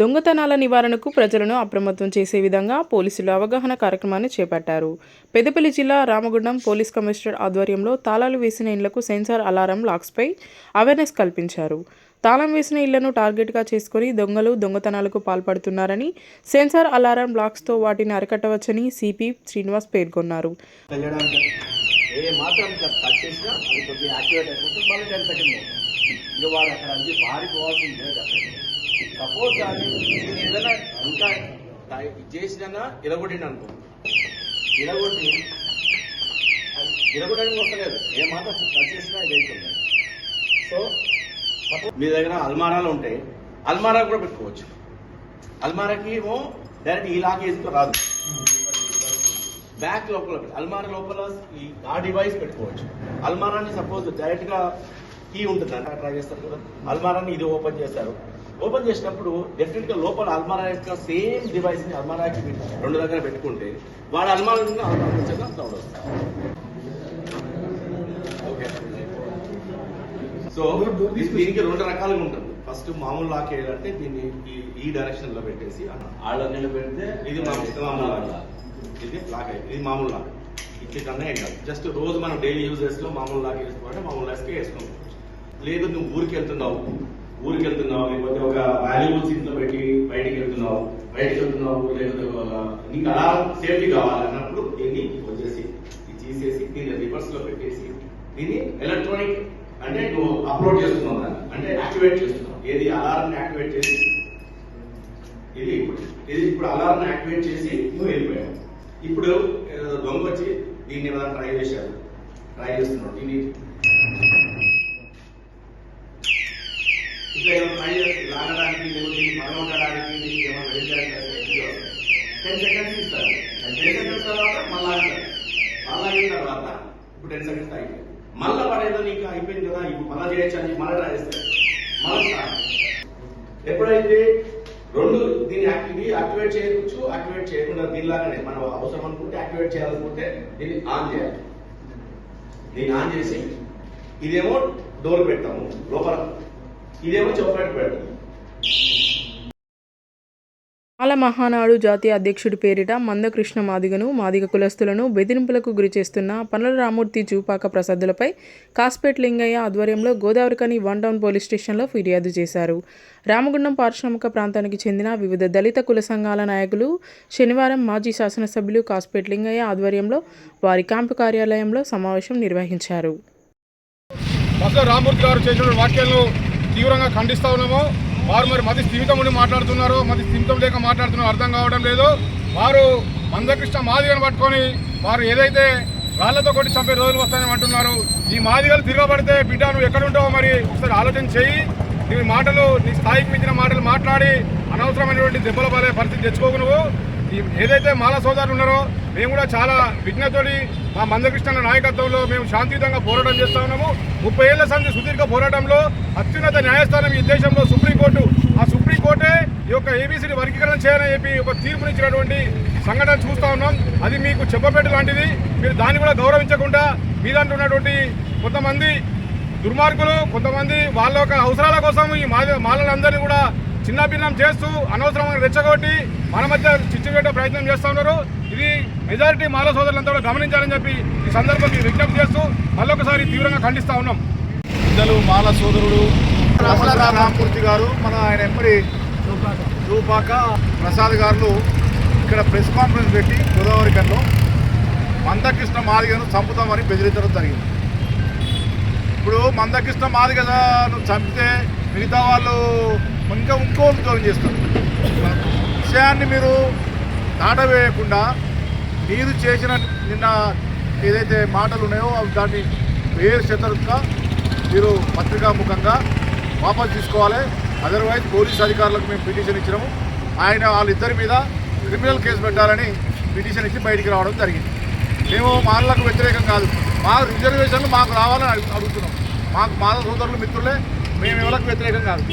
దొంగతనాల నివారణకు ప్రజలను అప్రమత్తం చేసే విధంగా పోలీసులు అవగాహన కార్యక్రమాన్ని చేపట్టారు. పెద్దపల్లి జిల్లా రామగుండం పోలీస్ కమిషనర్ ఆధ్వర్యంలో తాళాలు వేసిన ఇళ్ళకు సెన్సార్ అలారం లాక్స్పై అవేర్నెస్ కల్పించారు. తాళం వేసిన ఇళ్ళను టార్గెట్గా చేసుకుని దొంగలు దొంగతనాలకు పాల్పడుతున్నారని సెన్సార్ అలారం బ్లాక్స్తో వాటిని అరికట్టవచ్చని సిపి శ్రీనివాస్ పేర్కొన్నారు. ఏ మాత్రం టచ్ చేసినా అది కొద్దిగా యాక్టివేట్ అయిపోతుంది. మళ్ళీ టెన్ సెకండ్ ఇంకా వాడు అక్కడ నుంచి పారిపోవాల్సింది. సపోజ్ కానీ నేను ఏదైనా ఇంకా టై- ఇది చేసినా ఇరగొట్టిండు అనుకో. ఇరగొట్టి ఇరగొట్టడానికి వస్తలేదు. ఏ మాట టచ్ చేసినా ఇది సో మీ దగ్గర అల్మారాలు ఉంటాయి అల్మారా కూడా పెట్టుకోవచ్చు. అల్మారాకి ఏమో డైరెక్ట్ ఈ లాక్ వేసుకో రాదు. బ్యాక్ లోపల అల్మారా లోపల ఈ ఆ డివైస్ పెట్టుకోవచ్చు. అల్మారాని సపోజ్ డైరెక్ట్గా కీ ఉంటుంది. అంటే ట్రై చేస్తారు కదా. అల్మారాని ఇది ఓపెన్ చేస్తారు. ఓపెన్ చేసినప్పుడు డెఫినెట్గా లోపల అల్మారా యొక్క సేమ్ డివైస్ని అల్మారాకి రెండు దగ్గర పెట్టుకుంటే వాడు అల్మారా అల్మారా సౌండ్ సో దీనికి రెండు రకాలుగా ఉంటుంది. ఫస్ట్ మామూలు లాక్ వేయాలంటే దీన్ని ఈ- డైరెక్షన్లో పెట్టేసి ఆళ్ళ నిలబెడితే ఇది మామూలు లాక్. ఇది లాక్ అయింది ఇది మామూలు లాక్. ఇట్లా కన్నా ఏం కాదు. జస్ట్ రోజు మనం డైలీ యూజెస్లో మామూలు లాక్ వేసుకోవాలంటే మామూలు లాక్స్కే వేసుకోవచ్చు లేదు నువ్వు ఊరికి వెళ్తున్నావు. ఊరికి వెళ్తున్నావు లేకపోతే ఒక వాల్యుబుల్స్ ఇంట్లో పెట్టి బయటికి వెళ్తున్నావు బయటికి వెళ్తున్నావు లేకపోతే నీకు అలా సేఫ్టీ కావాలన్నప్పుడు దీన్ని వచ్చేసి ఇది తీసేసి దీన్ని రివర్స్లో పెట్టేసి దీన్ని ఎలక్ట్రానిక్ అంటే నువ్వు అప్లోడ్ చేస్తున్నావు దాన్ని అంటే యాక్టివేట్ చేస్తున్నావు. ఏది అలారం యాక్టివేట్ చేసి ఇది ఇప్పుడు ఇది ఇప్పుడు అలారం యాక్టివేట్ చేసి నువ్వు వెళ్ళిపోయావు. ఇప్పుడు దొంగ వచ్చి దీన్ని ఏమైనా ట్రై చేశారు ట్రై చేస్తున్నావు దీన్ని ఇట్లా ఏమైనా లాగడానికి లేదా దీన్ని పగలగొట్టడానికి ఏమైనా వెళ్ళడానికి టెన్ సెకండ్స్ ఇస్తారు టెన్ సెకండ్స్ తర్వాత మళ్ళా మళ్ళా మళ్ళీ అయిన తర్వాత ఇప్పుడు టెన్ సెకండ్స్ అయింది మళ్ళీ పడేదో నీకు అయిపోయింది కదా ఇప్పుడు మళ్ళీ చేయొచ్చు అని మళ్ళీ ట్రై చేస్తారు మళ్ళీ ఎప్పుడైతే రెండు దీన్ని ఇది యాక్టివేట్ చేయవచ్చు యాక్టివేట్ చేయకుండా దీనిలాగానే మనం అవసరం అనుకుంటే యాక్టివేట్ చేయాలనుకుంటే దీన్ని ఆన్ చేయాలి. దీన్ని ఆన్ చేసి ఇదేమో డోర్ పెట్టాము లోపల ఇదేమో చౌకట్ పెడతాము మాల మహానాడు జాతీయ అధ్యక్షుడి పేరిట మందకృష్ణ మాదిగను మాదిగ కులస్తులను బెదిరింపులకు గురి చేస్తున్న పనుల రామూర్తి జూపాక ప్రసాదులపై కాస్పేట్ లింగయ్య ఆధ్వర్యంలో గోదావరికని వన్ టౌన్ పోలీస్ స్టేషన్లో ఫిర్యాదు చేశారు. రామగుండం పారిశ్రామిక ప్రాంతానికి చెందిన వివిధ దళిత కుల సంఘాల నాయకులు శనివారం మాజీ శాసనసభ్యులు కాస్పేట్ లింగయ్య ఆధ్వర్యంలో వారి క్యాంపు కార్యాలయంలో సమావేశం నిర్వహించారు. బస్సులో రామూర్తి గారు చేసిన వ్యాఖ్యలను తీవ్రంగా ఖండిస్తూ ఉన్నాము. వారు మరి మతి స్థిమితం ఉండి మాట్లాడుతున్నారు. మతి స్థిమితం లేక మాట్లాడుతున్నారు. అర్థం కావడం లేదు. వారు మందకృష్ణ మాదిగను పట్టుకొని వారు ఏదైతే రాళ్ళతో కొట్టి చంపే రోజులు వస్తాయని అంటున్నారు. ఈ మాదిగలు తిరగబడితే బిడ్డ నువ్వు ఎక్కడ ఉంటావో మరి ఒకసారి ఆలోచన చేయి. నీ మాటలు నీ స్థాయికి మించిన మాటలు మాట్లాడి అనవసరమైనటువంటి దెబ్బల పడే పరిస్థితి తెచ్చుకోకు నువ్వు. ఏదైతే మాల సోదరులు ఉన్నారో మేము కూడా చాలా విజ్ఞతోడి మా మందకృష్ణ నాయకత్వంలో మేము శాంతియుతంగా పోరాటం చేస్తూ ఉన్నాము. ముప్పై ఏళ్ళ సంధి సుదీర్ఘ పోరాటంలో అత్యున్నత న్యాయస్థానం ఈ దేశంలో సుప్రీంకోర్టు. ఆ సుప్రీంకోర్టే ఈ యొక్క ఏబీసీని వర్గీకరణ చేయాలని చెప్పి ఒక తీర్పునిచ్చినటువంటి సంఘటన చూస్తూ ఉన్నాం. అది మీకు చెప్పబెట్టు లాంటిది. మీరు దాన్ని కూడా గౌరవించకుండా మీ దాంట్లో ఉన్నటువంటి కొంతమంది దుర్మార్గులు కొంతమంది వాళ్ళ యొక్క అవసరాల కోసం ఈ మాల మాలలందరినీ కూడా చిన్నభిన్నం చేస్తూ అనవసరమైన రెచ్చగొట్టి మన మధ్య చిచ్చు పెట్టే ప్రయత్నం చేస్తూ ఉన్నారు. ఇది మెజారిటీ మాల సోదరులంతా కూడా గమనించాలని చెప్పి ఈ సందర్భంగా విజ్ఞప్తి చేస్తూ మళ్ళొకసారి తీవ్రంగా ఖండిస్తా ఉన్నాం. పెద్దలు మాల సోదరుడు రామమూర్తి గారు మన ఆయన ఎంపడి రూపాక ప్రసాద్ గారు ఇక్కడ ప్రెస్ కాన్ఫరెన్స్ పెట్టి గోదావరి కన్లో మందకృష్ణ మాదిగను చంపుతామని బెదిరించడం జరిగింది. ఇప్పుడు మందకృష్ణ మాదిగను చంపితే మిగతా వాళ్ళు ఇంకా ఇంకో ఉద్యోగం చేస్తారు విషయాన్ని మీరు దాటవేయకుండా మీరు చేసిన నిన్న ఏదైతే మాటలు ఉన్నాయో అవి దాన్ని వేరు శతరుగా మీరు పత్రికాముఖంగా వాపసు తీసుకోవాలి. అదర్వైజ్ పోలీస్ అధికారులకు మేము పిటిషన్ ఇచ్చినాము. ఆయన వాళ్ళిద్దరి మీద క్రిమినల్ కేసు పెట్టాలని పిటిషన్ ఇచ్చి బయటికి రావడం జరిగింది. మేము మాలకు వ్యతిరేకం కాదు. మా రిజర్వేషన్లు మాకు రావాలని అడుగుతున్నాం. మాకు మా సోదరులు మిత్రులే మేము ఎవరికి వ్యతిరేకం కాదు.